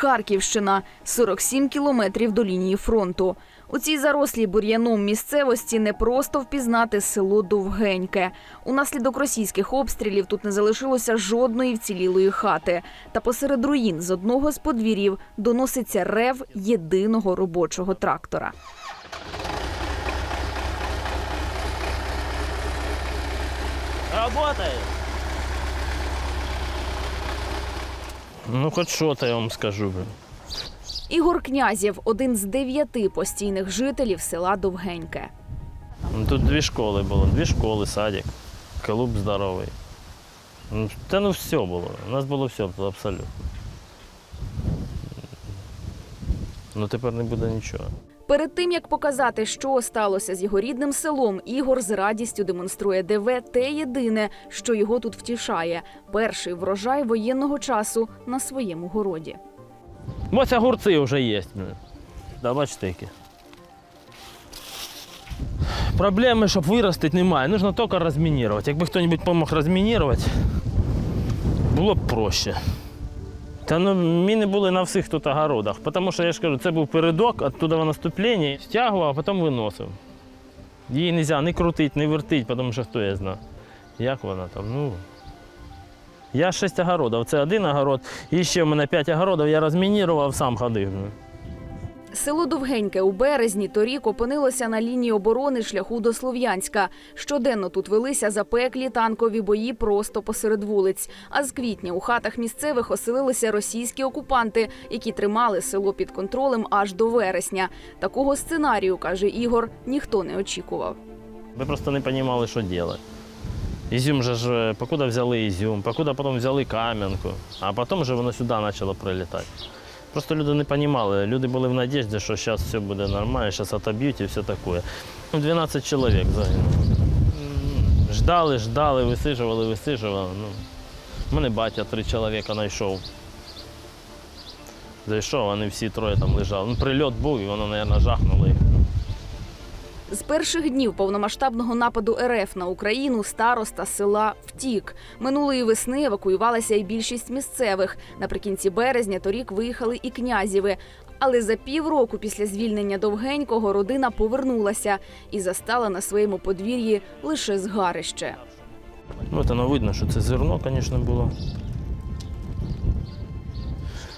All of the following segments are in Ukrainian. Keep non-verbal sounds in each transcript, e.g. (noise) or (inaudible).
Харківщина 47 кілометрів до лінії фронту. У цій зарослій бур'яном місцевості не просто впізнати село Довгеньке. Унаслідок російських обстрілів тут не залишилося жодної вцілілої хати. Та посеред руїн з одного з подвір'їв доноситься рев єдиного робочого трактора. Работает. Ну, хоч що то я вам скажу. Ігор Князєв один з дев'яти постійних жителів села Довгеньке. Ну, Тут дві школи було, дві школи, садик, клуб здоровий. Ну, Та ну все було. У нас було все абсолютно. Ну тепер не буде нічого. Перед тим як показати, що сталося з його рідним селом, Ігор з радістю демонструє ДВ те єдине, що його тут втішає перший врожай воєнного часу на своєму городі. Ось огурці вже є. Да, бачите які. Проблеми, щоб виростити, немає. Нужно тільки розмінірувати. Якби хтось допомог розмінірувати, було б проще. Та ну, міни були на всіх тут огородах, тому що я ж кажу, це був передок, оттуда в наступлення, стягував, а потім виносив. Її не можна ні крутити, не вертити, тому що хто я знає. Як вона там? Ну. Я шість огородів, це один огород, і ще в мене п'ять огородів, я розмінірував, сам ходив. Село Довгеньке у березні торік опинилося на лінії оборони шляху до Слов'янська. Щоденно тут велися запеклі танкові бої просто посеред вулиць. А з квітня у хатах місцевих оселилися російські окупанти, які тримали село під контролем аж до вересня. Такого сценарію, каже Ігор, ніхто не очікував. Ми просто не розуміли, що робити. Ізюм же ж, покуда взяли ізюм, покуда потім взяли кам'янку, а потім вже воно сюди почало прилітати. Просто люди не розуміли. Люди були в надіжді, що зараз все буде нормально, зараз отоб'ють і все таке. Ну, 12 чоловік загинуло. Ждали, ждали, висижували, висижували. Ну, у мене батя три чоловіка знайшов. Зайшов, вони всі троє там лежали. Ну, прильот був і воно, мабуть, жахнуло їх. З перших днів повномасштабного нападу РФ на Україну староста села втік. Минулої весни евакуювалася і більшість місцевих. Наприкінці березня торік виїхали і князєви. Але за півроку після звільнення довгенького родина повернулася і застала на своєму подвір'ї лише згарище. Це ну, видно, що це зерно, звісно, було.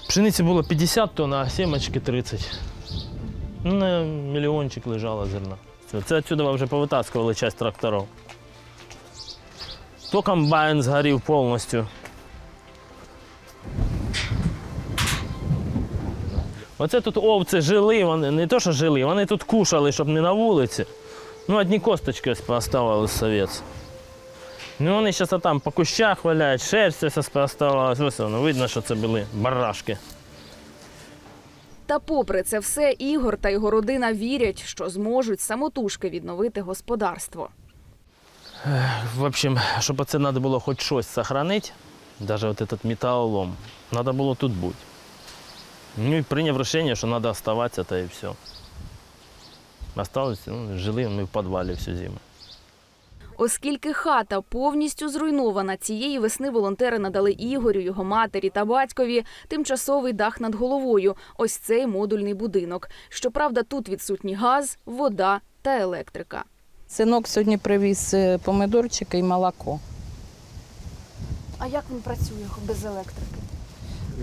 Пшениці було 50 тонн, а сімочки 30. Ну, на мільйончик лежало зерна. Це, відсюди вже повитаскували часть тракторів. То комбайн згорів повністю. Оце тут овці жили, вони не то, що жили, вони тут кушали, щоб не на вулиці. Ну, одні косточки ось пооставали з совєтських. Ну, вони зараз там по кущах валяють, шерсть ось оставалась. Ось воно, видно, що це були барашки. Та попри це все, Ігор та його родина вірять, що зможуть самотужки відновити господарство. В общем, щоб це треба було хоч щось сохранити, навіть от этот металлолом, треба було тут бути. Ну і прийняв рішення, що треба оставатися, та і все. Осталось, ну, жили ми в підвалі всю зиму. Оскільки хата повністю зруйнована, цієї весни волонтери надали Ігорю, його матері та батькові тимчасовий дах над головою. Ось цей модульний будинок. Щоправда, тут відсутні газ, вода та електрика. Синок сьогодні привіз е, помидорчики і молоко. А як він працює без електрики?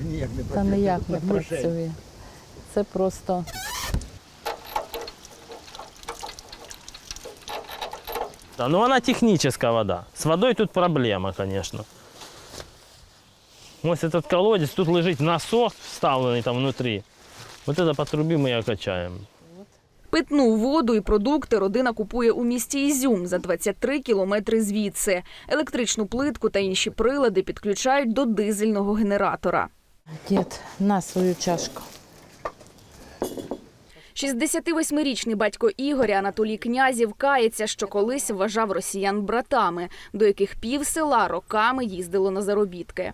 Ніяк не Та працює. ніяк не працює. Це просто Да, ну вона технічна вода. З водою тут проблема, звісно. Ось этот колодець, тут лежить насос вставлений там внутрі. Вот это по трубі ми його качаємо. Питну воду і продукти родина купує у місті Ізюм за 23 кілометри звідси. Електричну плитку та інші прилади підключають до дизельного генератора. дід на свою чашку. 68-річний батько Ігоря Анатолій Князів кається, що колись вважав росіян братами, до яких пів села роками їздило на заробітки.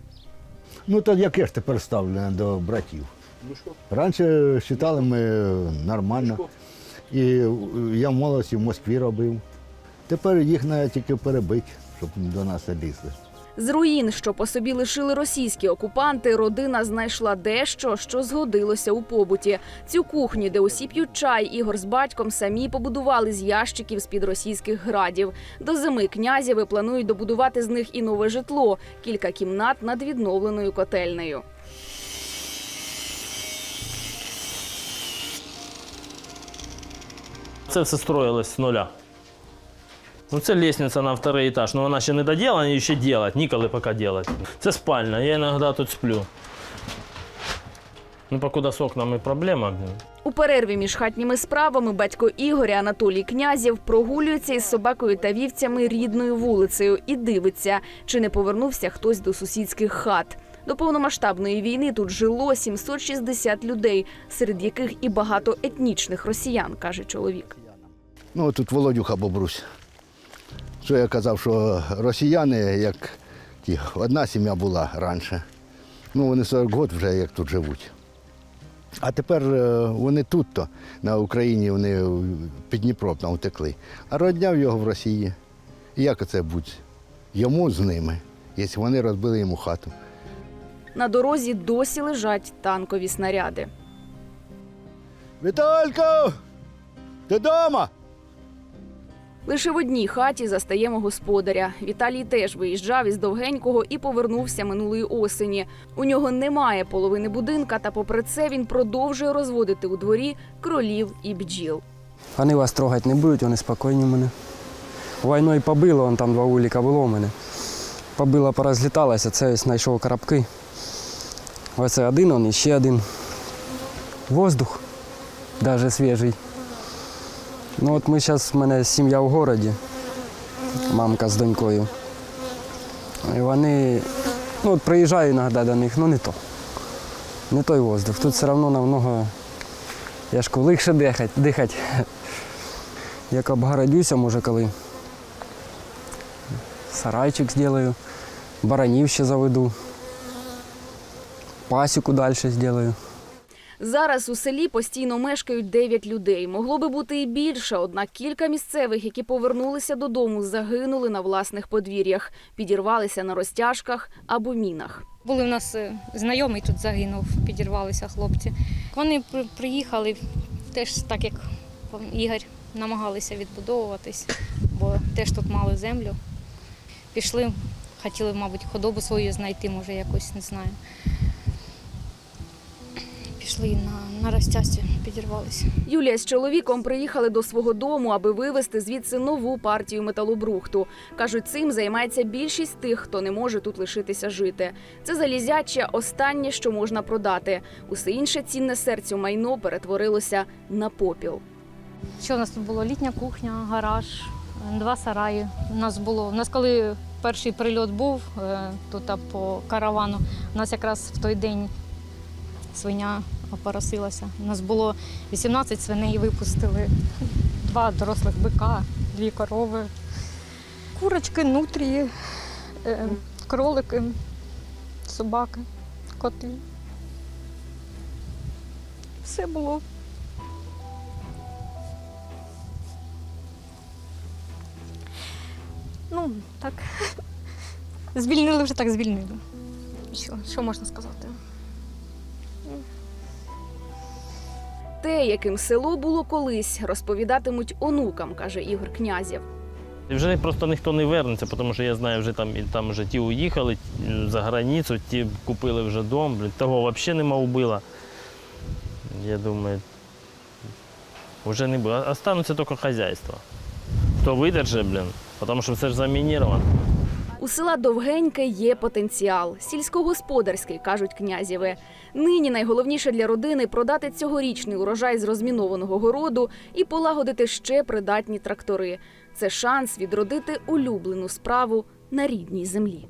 Ну то яке ж тепер ставлення до братів? Раніше вважали ми нормально. І я в молодості в Москві робив. Тепер їх навіть тільки перебити, щоб до нас лізли. З руїн, що по собі лишили російські окупанти, родина знайшла дещо, що згодилося у побуті. Цю кухню, де усі п'ють чай, Ігор з батьком самі побудували з ящиків з під російських градів. До зими князєви планують добудувати з них і нове житло, кілька кімнат над відновленою котельнею. Це все строїлось з нуля. Ну, це лестниця на второй етаж, але вона ще не доділена, її ще делать, ніколи поки делать. Це спальня, я іноді тут сплю. Ну, покуда з окнами проблема. У перерві між хатніми справами батько Ігоря Анатолій Князєв прогулюється із собакою та вівцями рідною вулицею і дивиться, чи не повернувся хтось до сусідських хат. До повномасштабної війни тут жило 760 людей, серед яких і багато етнічних росіян, каже чоловік. Ну, тут Володюха Бобрусь. Що я казав, що росіяни, як ті, одна сім'я була раніше. Ну, вони 40 років вже як тут живуть. А тепер е, вони тут, то на Україні, вони під Дніпром там утекли. А родня в його в Росії. І як це буде? Йому з ними, якщо вони розбили йому хату. На дорозі досі лежать танкові снаряди. Віталько! Ти вдома? Лише в одній хаті застаємо господаря. Віталій теж виїжджав із довгенького і повернувся минулої осені. У нього немає половини будинка, та попри це він продовжує розводити у дворі кролів і бджіл. Вони вас трогати не будуть, вони спокійні в мене. Війною побило, вон там два уліка було у мене. Побило, порозліталося, це знайшов коробки. Оце один, он і ще один. Воздух, навіть свіжий. Ну от ми зараз, в мене сім'я в городі, мамка з донькою. І вони, ну от приїжджаю іноді до них, ну не то. Не той воздух. Тут все одно намного, я ж легше дихати. дихати. Як обгородюся, може, коли сарайчик зроблю, баранів ще заведу, пасіку далі зроблю. Зараз у селі постійно мешкають 9 людей. Могло би бути і більше, однак кілька місцевих, які повернулися додому, загинули на власних подвір'ях, підірвалися на розтяжках або мінах. Були в нас е, знайомий тут загинув, підірвалися хлопці. Вони приїхали теж так, як Ігор, намагалися відбудовуватись, бо теж тут мали землю. Пішли, хотіли, мабуть, худобу свою знайти, може, якось не знаю. Пішли на, на розтяжці, підірвалися. Юлія з чоловіком приїхали до свого дому, аби вивезти звідси нову партію металобрухту. Кажуть, цим займається більшість тих, хто не може тут лишитися жити. Це залізяче останнє, що можна продати. Усе інше цінне серцю майно перетворилося на попіл. Що у нас тут було? Літня кухня, гараж, два сараї. У нас було, у нас коли перший прильот був е, тут по каравану, у нас якраз в той день свиня опоросилася. У нас було 18 свиней випустили, два дорослих бика, дві корови, курочки, нутрії, е, кролики, собаки, коти. Все було. Ну, так. (laughs) Звільнили вже так звільнили. Що, що можна сказати? Те, яким село було колись, розповідатимуть онукам, каже Ігор Князєв. І вже просто ніхто не вернеться, тому що я знаю, вже там, там вже ті уїхали за границю, ті купили вже дом, того взагалі нема убила. Я думаю, вже не буде. Остануться тільки хазяйства. Хто видержить, блін, тому що все ж замініровано. У села Довгеньке є потенціал. Сільськогосподарський, кажуть князєве. Нині найголовніше для родини продати цьогорічний урожай з розмінованого городу і полагодити ще придатні трактори. Це шанс відродити улюблену справу на рідній землі.